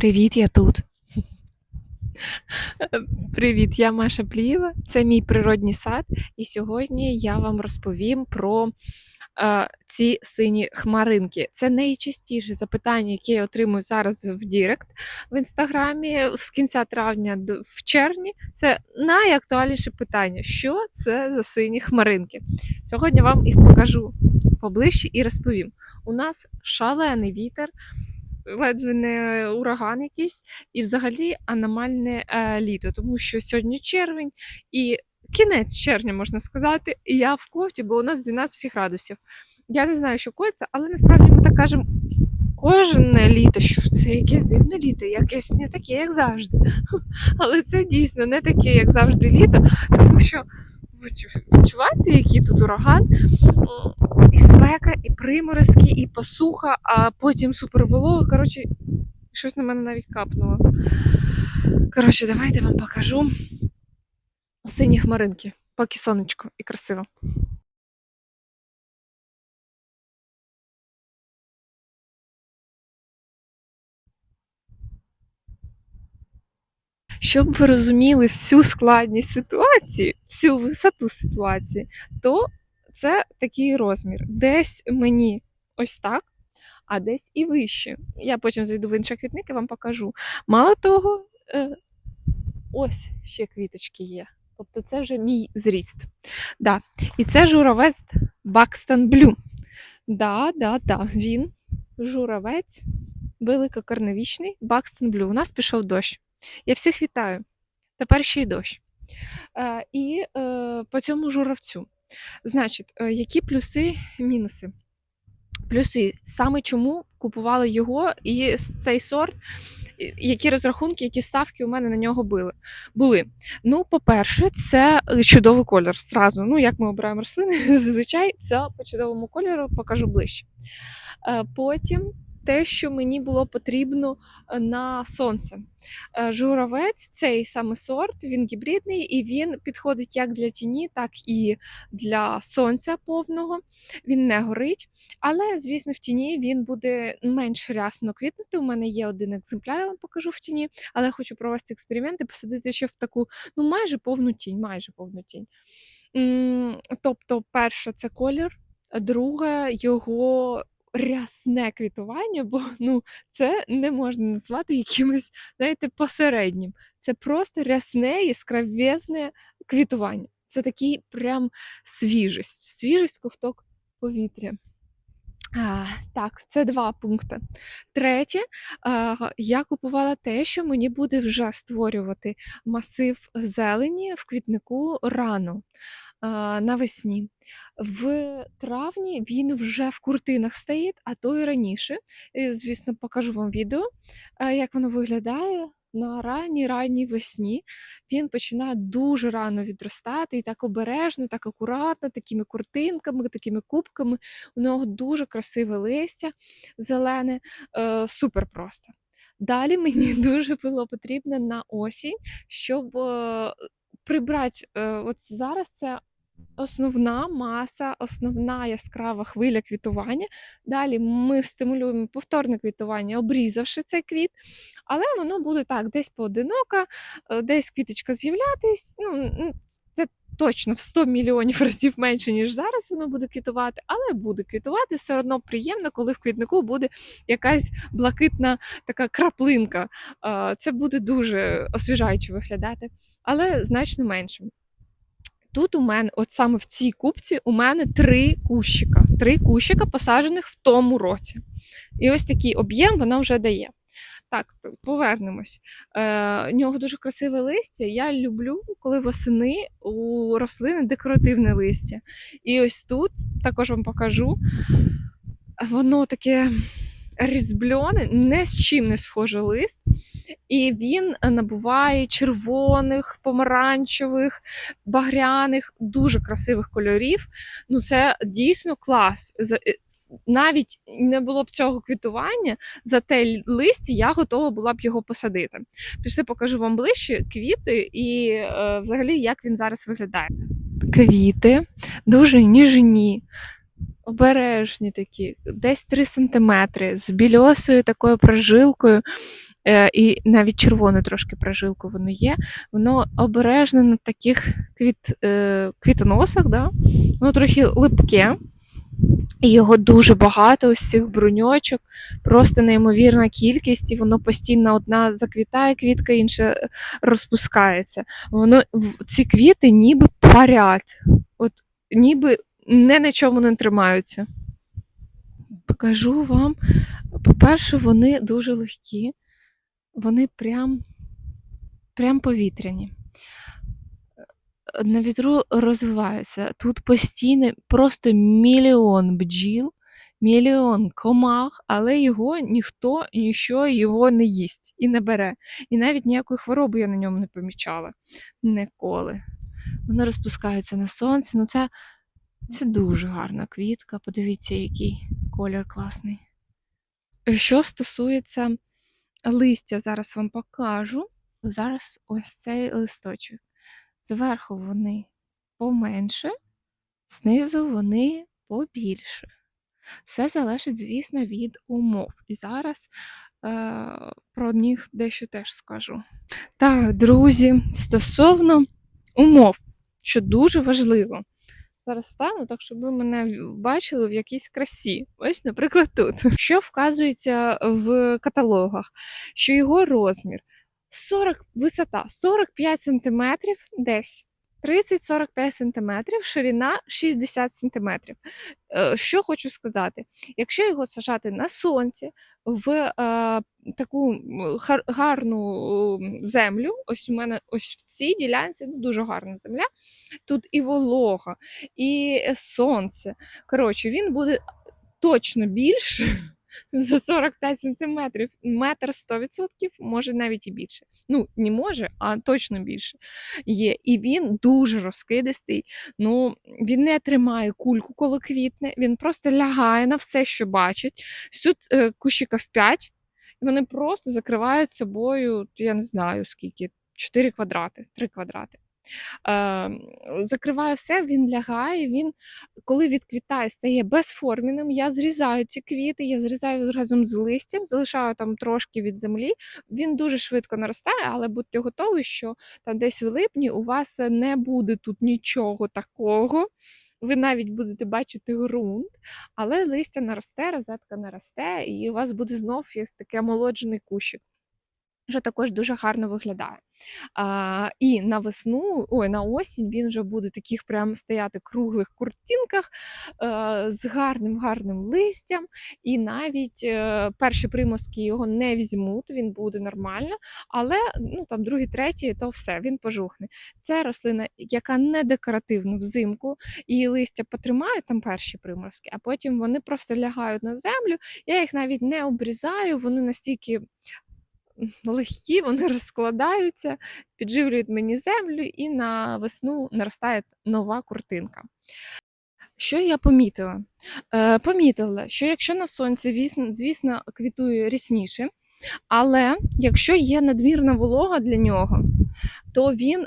Привіт, я тут. Привіт, я Маша Плієва. Це мій природній сад, і сьогодні я вам розповім про е, ці сині хмаринки. Це найчастіше запитання, яке я отримую зараз в Дірект в інстаграмі з кінця травня до в червні. Це найактуальніше питання: що це за сині хмаринки? Сьогодні вам їх покажу поближче і розповім. У нас шалений вітер. Ледве не ураган якийсь, і взагалі аномальне е, літо, тому що сьогодні червень і кінець червня, можна сказати, і я в кофті, бо у нас 12 градусів. Я не знаю, що коїться, але насправді ми так кажемо кожне літо, що це якесь дивне літо, якесь не таке, як завжди. Але це дійсно не таке, як завжди літо, тому що відчуваєте, який тут ураган? І спека, і приморозки, і посуха, а потім суперволога. Коротше, щось на мене навіть капнуло. Коротше, давайте вам покажу сині хмаринки, поки сонечко і красиво. Щоб ви розуміли всю складність ситуації, всю висоту ситуації, то це такий розмір. Десь мені ось так, а десь і вище. Я потім зайду в інший квітник і вам покажу. Мало того, е, ось ще квіточки є. Тобто це вже мій зріст. Да. І це журавець Бакстон Блю. Да, да, да, він журавець великокорновічний Бакстон Блю. У нас пішов дощ. Я всіх вітаю. Тепер ще й дощ. Е, і е, по цьому журавцю. Значить, е, які плюси, мінуси? Плюси саме чому купували його і цей сорт, які розрахунки, які ставки у мене на нього були. були. Ну, по-перше, це чудовий колір. Зразу. Ну, як ми обираємо рослини, зазвичай це по чудовому кольору покажу ближче. Потім те, що мені було потрібно е, на сонце. Е, Журавець, цей саме сорт, він гібридний і він підходить як для тіні, так і для сонця повного. Він не горить. Але, звісно, в тіні він буде менш рясно квітнути. У мене є один екземпляр, я вам покажу в тіні, але хочу провести експеримент і посадити ще в таку, ну, майже повну тінь, майже повну тінь. Тобто, перше, це колір, друге, його рясне квітування, бо ну, це не можна назвати якимось, знаєте, посереднім. Це просто рясне, яскравезне квітування. Це такий прям свіжість, свіжість ковток повітря. А, так, це два пункти. Третє, а, я купувала те, що мені буде вже створювати масив зелені в квітнику рано а, навесні. В травні він вже в куртинах стоїть, а то і раніше. І, звісно, покажу вам відео, як воно виглядає. На ранній ранній весні він починає дуже рано відростати, і так обережно, так акуратно, такими куртинками, такими кубками. У нього дуже красиве листя зелене, е, супер просто. Далі мені дуже було потрібно на осінь, щоб е, прибрати, е, от зараз це основна маса, основна яскрава хвиля квітування. Далі ми стимулюємо повторне квітування, обрізавши цей квіт, але воно буде так, десь поодиноко, е, десь квіточка з'являтись. Ну, це точно в 100 мільйонів разів менше, ніж зараз воно буде квітувати, але буде квітувати все одно приємно, коли в квітнику буде якась блакитна така краплинка. Е, Це буде дуже освіжаюче виглядати, але значно менше. Тут у мене, от саме в цій купці, у мене три кущика. Три кущика посаджених в тому році. І ось такий об'єм вона вже дає. Так, повернемось. Е, у нього дуже красиве листя. Я люблю, коли восени у рослини декоративне листя. І ось тут також вам покажу. Воно таке різбльоне, не з чим не схоже лист. І він набуває червоних, помаранчевих, багряних, дуже красивих кольорів. Ну, це дійсно клас. Е, Навіть не було б цього квітування, за те листя я готова була б його посадити. Пішли, покажу вам ближче квіти і е, взагалі як він зараз виглядає. Квіти дуже ніжні, обережні такі, десь 3 см, з більосою такою прожилкою. е, і навіть червону трошки прожилку воно є. Воно обережне на таких квіт, е, квітоносах, да? воно трохи липке. І його дуже багато, ось цих бруньочок, просто неймовірна кількість, і воно постійно одна заквітає квітка, інша е, розпускається. Воно ці квіти ніби парять, от ніби не на чому не тримаються. Покажу вам. По-перше, вони дуже легкі, вони прям, прям повітряні. На вітру розвиваються. Тут постійно просто мільйон бджіл, мільйон комах, але його ніхто, ніщо його не їсть і не бере. І навіть ніякої хвороби я на ньому не помічала. Ніколи. Вони розпускаються на сонці. Ну це, це дуже гарна квітка. Подивіться, який колір класний. Що стосується листя, зараз вам покажу. Зараз ось цей листочок. Зверху вони поменше, знизу вони побільше. Все залежить, звісно, від умов. І зараз е, про них дещо теж скажу. Так, друзі, стосовно умов, що дуже важливо. Зараз стану, так щоб ви мене бачили в якійсь красі. Ось, наприклад, тут. Що вказується в каталогах? Що його розмір 40, висота 45 см десь. 30-45 см, ширина 60 см. Е, Що хочу сказати? Якщо його сажати на сонці в е, таку гарну землю, ось у мене ось в цій ділянці ну, дуже гарна земля. Тут і волога, і сонце. Коротше, він буде точно більше за 45 сантиметрів, метр 100%, може навіть і більше. Ну, не може, а точно більше є. І він дуже розкидистий. Ну, він не тримає кульку, коли квітне, він просто лягає на все, що бачить. Тут е, кущиків 5, і вони просто закривають собою, я не знаю скільки, 4 квадрати, 3 квадрати. Е, закриваю все, він лягає, він, коли відквітає, стає безформеним. Я зрізаю ці квіти, я зрізаю разом з листям, залишаю там трошки від землі. Він дуже швидко наростає, але будьте готові, що там десь в липні у вас не буде тут нічого такого. Ви навіть будете бачити ґрунт, але листя наросте, розетка наросте, і у вас буде знов якийсь такий омолоджений кущик. Що також дуже гарно виглядає. А, і на весну, ой, на осінь він вже буде таких прям стояти круглих куртинках е, з гарним гарним листям. І навіть е, перші примозки його не візьмуть, він буде нормально, але ну, там другий, третій, то все, він пожухне. Це рослина, яка не декоративна взимку, і листя потримають там перші приморозки, а потім вони просто лягають на землю. Я їх навіть не обрізаю, вони настільки легкі, вони розкладаються, підживлюють мені землю, і на весну наростає нова куртинка. Що я помітила? Е, помітила, що якщо на сонці, звісно, квітує рісніше, але якщо є надмірна волога для нього, то він е,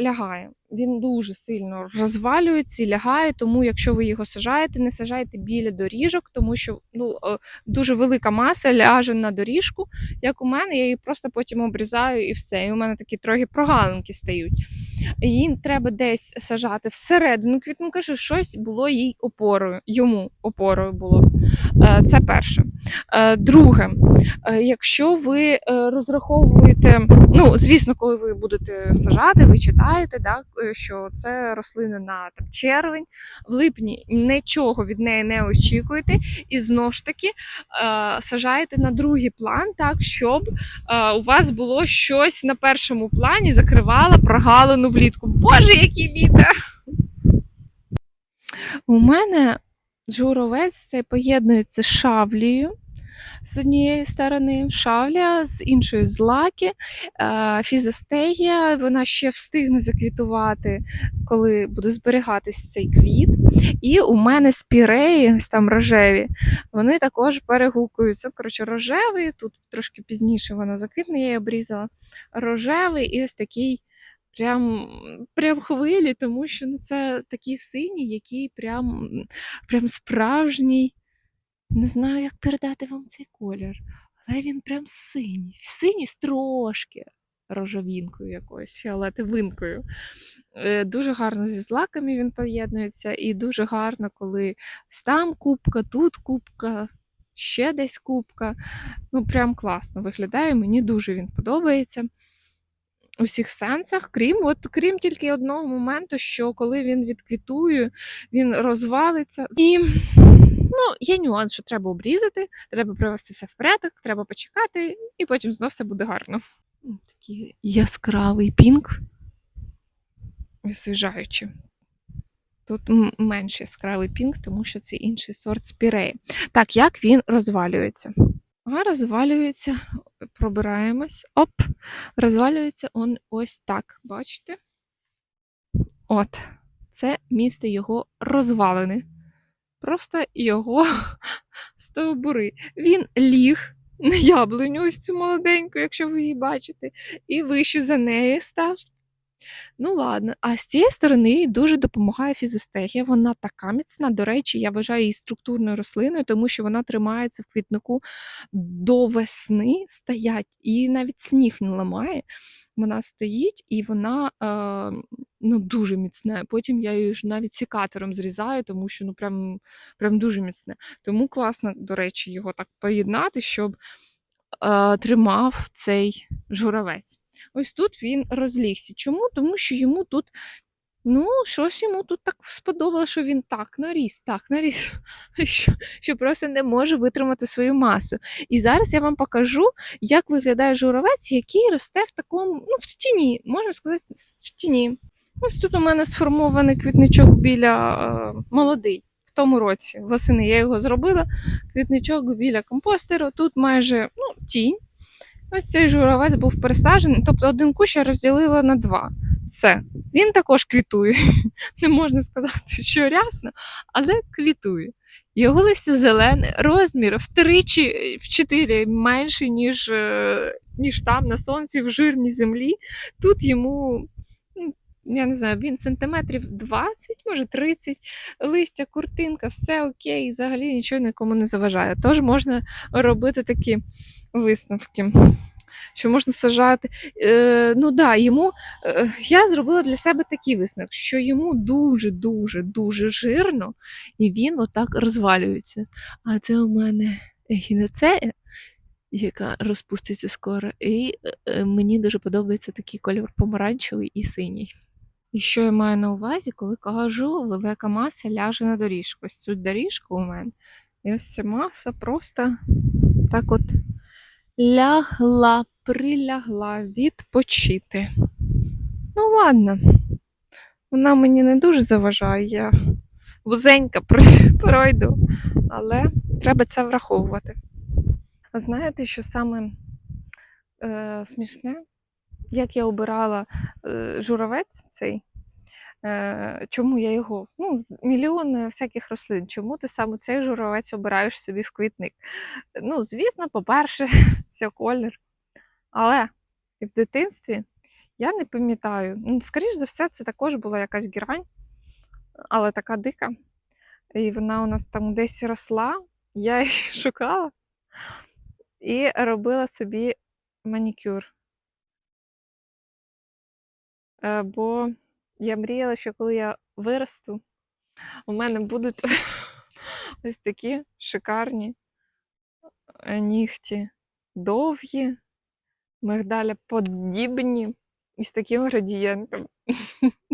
лягає. Він дуже сильно розвалюється і лягає. Тому, якщо ви його сажаєте, не сажайте біля доріжок, тому що ну, е, дуже велика маса ляже на доріжку. Як у мене, я її просто потім обрізаю і все. І у мене такі трохи прогалинки стають. Її треба десь сажати всередину квітника, що щось було їй опорою, йому опорою було. Е, Це перше. Е, Друге, е, якщо ви е, розраховуєте, ну звісно, коли ви будете сажати, ви читаєте, да, е, що це рослина на там, червень, в липні нічого від неї не очікуєте, і знову ж таки е, сажаєте на другий план, так, щоб е, у вас було щось на першому плані, закривало прогалину влітку. Боже, який вітер! У мене журовець цей поєднується з шавлею з однієї сторони, шавля, з іншої злаки, е, фізостегія, вона ще встигне заквітувати, коли буде зберігатись цей квіт. І у мене спіреї, ось там рожеві, вони також перегукуються. Коротше, рожевий, тут трошки пізніше воно заквітне, я її обрізала. Рожевий і ось такий. Прям, прям хвилі, тому що ну, це такий синій, який прям, прям справжній. Не знаю, як передати вам цей колір. Але він прям синій. Синій трошки рожовінкою якоюсь, фіолетовинкою. Е, Дуже гарно зі злаками він поєднується, і дуже гарно, коли там кубка, тут кубка, ще десь кубка. Ну, прям класно виглядає. Мені дуже він подобається. У всіх сенсах, крім от крім тільки одного моменту, що коли він відквітує, він розвалиться. І ну, є нюанс, що треба обрізати, треба привести все в порядок, треба почекати, і потім знов все буде гарно. Такий яскравий пінк, освіжаючий. Тут менш яскравий пінк, тому що це інший сорт спіреї. Так, як він розвалюється? А розвалюється, пробираємось. Оп, розвалюється он ось так. Бачите? От, це місце його розвалини. Просто його стовбури. Він ліг на яблуню, ось цю молоденьку, якщо ви її бачите, і вище за неї став. Ну ладно, а з цієї сторони їй дуже допомагає фізостегія. Вона така міцна. До речі, я вважаю її структурною рослиною, тому що вона тримається в квітнику до весни стоять, і навіть сніг не ламає. Вона стоїть і вона е, ну, дуже міцна. Потім я її ж навіть сікатором зрізаю, тому що ну прям, прям дуже міцне. Тому класно, до речі, його так поєднати, щоб е, тримав цей журавець. Ось тут він розлігся. Чому? Тому що йому тут, ну, щось йому тут так сподобалося, що він так наріс, так наріс, що, що просто не може витримати свою масу. І зараз я вам покажу, як виглядає журавець, який росте в такому, ну, в тіні, можна сказати, в тіні. Ось тут у мене сформований квітничок біля е, молодий. В тому році восени я його зробила. Квітничок біля компостеру. Тут майже ну, тінь. Ось цей журавець був пересаджений, тобто один кущ я розділила на два. Все. Він також квітує. Не можна сказати, що рясно, але квітує. Його листя зелене, розмір втричі, в чотири менший, ніж, е, ніж там на сонці, в жирній землі. Тут йому, я не знаю, він сантиметрів 20, може 30, листя, куртинка, все окей, взагалі нічого нікому не заважає. Тож можна робити такі висновки. Що можна сажати. Е, ну да, йому е, я зробила для себе такий висновок, що йому дуже-дуже дуже жирно, і він отак розвалюється. А це у мене гіноцея, яка розпуститься скоро, і е, мені дуже подобається такий кольор помаранчевий і синій. І що я маю на увазі, коли кажу, велика маса ляже на доріжку. Ось цю доріжку у мене. І ось ця маса просто так от лягла, прилягла відпочити. Ну, ладно, вона мені не дуже заважає, я вузенька пройду, але треба це враховувати. А знаєте, що саме е, смішне? Як я обирала е, журавець цей, е, чому я його? Ну, мільйон е, всяких рослин. Чому ти саме цей журавець обираєш собі в квітник? Ну, звісно, по-перше, все колір. Але в дитинстві я не пам'ятаю. Ну, скоріш за все, це також була якась гірань, але така дика. І вона у нас там десь росла, я її шукала і робила собі манікюр. Е, Бо я мріяла, що коли я виросту, у мене будуть ось такі шикарні е, нігті довгі, мигдаля подібні і з таким градієнтом.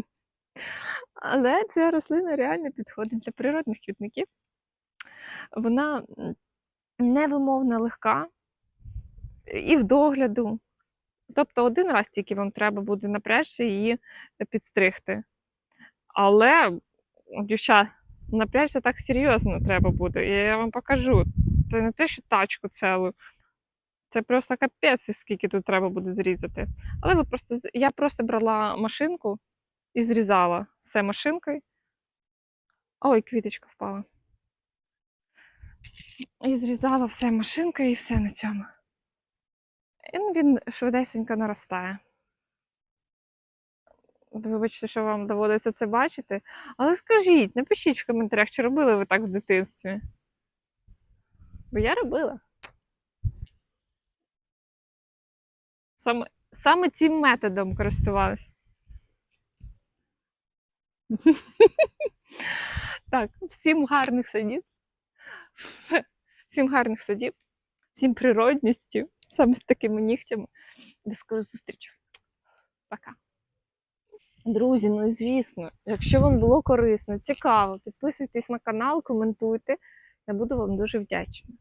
Але ця рослина реально підходить для природних квітників. Вона невимовно легка і в догляду. Тобто один раз тільки вам треба буде напрячся її підстригти. Але, дівчат, напрячся так серйозно треба буде. Я вам покажу. Це не те, що тачку цілу. Це просто капець, скільки тут треба буде зрізати. Але ви просто, я просто брала машинку і зрізала все машинкою. Ой, квіточка впала. І зрізала все машинкою і все на цьому. І ну, він швидесенько наростає. Вибачте, що вам доводиться це бачити. Але скажіть, напишіть в коментарях, чи робили ви так в дитинстві. Бо я робила. Саме, саме цим методом користувалась. Так, всім гарних садів. Всім гарних садів, всім природністю, саме з такими нігтями. До скорої зустрічі. Пока. Друзі, ну звісно, якщо вам було корисно, цікаво, підписуйтесь на канал, коментуйте. Я буду вам дуже вдячна.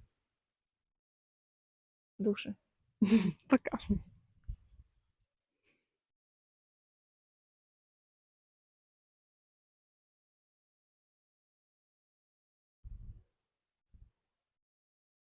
Дуже. Пока.